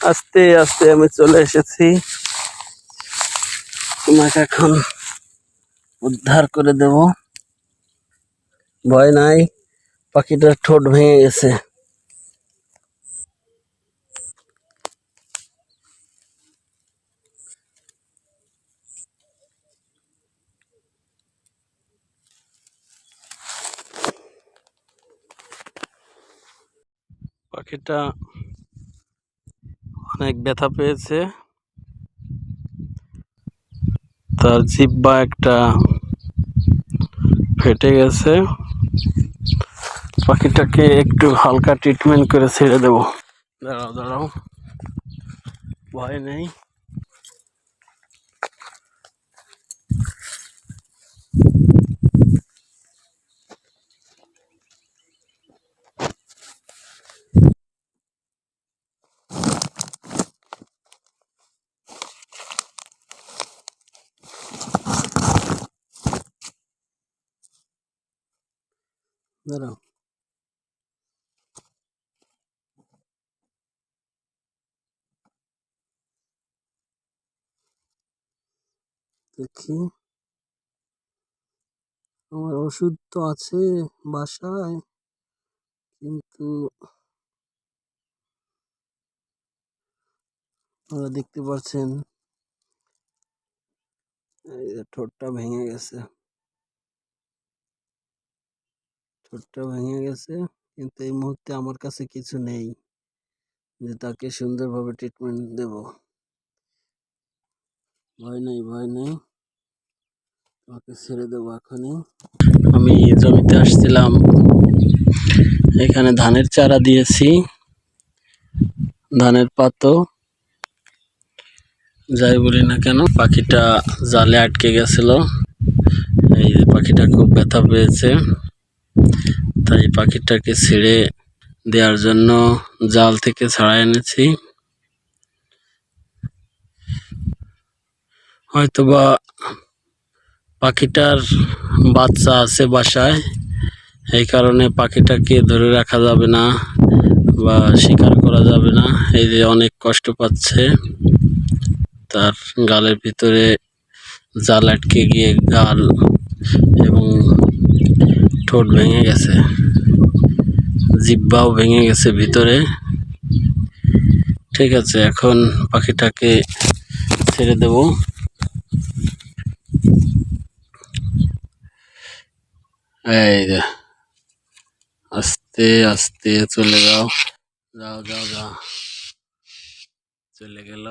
আস্তে আস্তে আমি চলে এসেছি। তোমাকে এখন উদ্ধার করে দেব। ভয় নাই, পাখিটার ঠোঁট ভেঙে গেছে। পাখিটা অনেক ব্যথা পেয়েছে। তার জিব্বা একটা ফেটে গেছে। পাখিটাকে একটু হালকা ট্রিটমেন্ট করে ছেড়ে দেবো। দাঁড়াও দাঁড়াও। ভয় নেই। দাঁড়াও দেখি আমার ওষুধ তো আছে বাসায় কিন্তু দেখতে পাচ্ছেন ঠোঁটটা ভেঙে গেছে। ঠোঁটটা ভেঙে গেছে। কিন্তু এই মুহূর্তে আমার কাছে কিছু নেই। যে তাকে সুন্দরভাবে ট্রিটমেন্ট দেব। ভয় নেই ভয় নেই। তোমাকে ছেড়ে দেবো এখনই। আমি জমিতে আসছিলাম। এখানে ধানের চারা দিয়েছি। ধানের পাতো। যাই বলি না কেন, পাখিটা জালে আটকে গেছিল। এই পাখিটা খুব ব্যথা পেয়েছে। তাই পাখিটাকে ছেড়ে দেওয়ার জন্য জাল থেকে ছাড়াই এনেছি। হয়তোবা পাখিটার বাচ্চা আছে বাসায়, এই কারণে পাখিটাকে ধরে রাখা যাবে না বা শিকার করা যাবে না। এই যে অনেক কষ্ট পাচ্ছে। তার গালের ভিতরে জাল আটকে গিয়ে গাল এবং ঠোঁট ভেঙে গেছে। জিব্বাও ভেঙে গেছে ভিতরে। ঠিক আছে, এখন পাখিটাকে ছেড়ে দেব। এই আস্তে আস্তে চলে যাও। যাও যাও যাও। চলে গেল।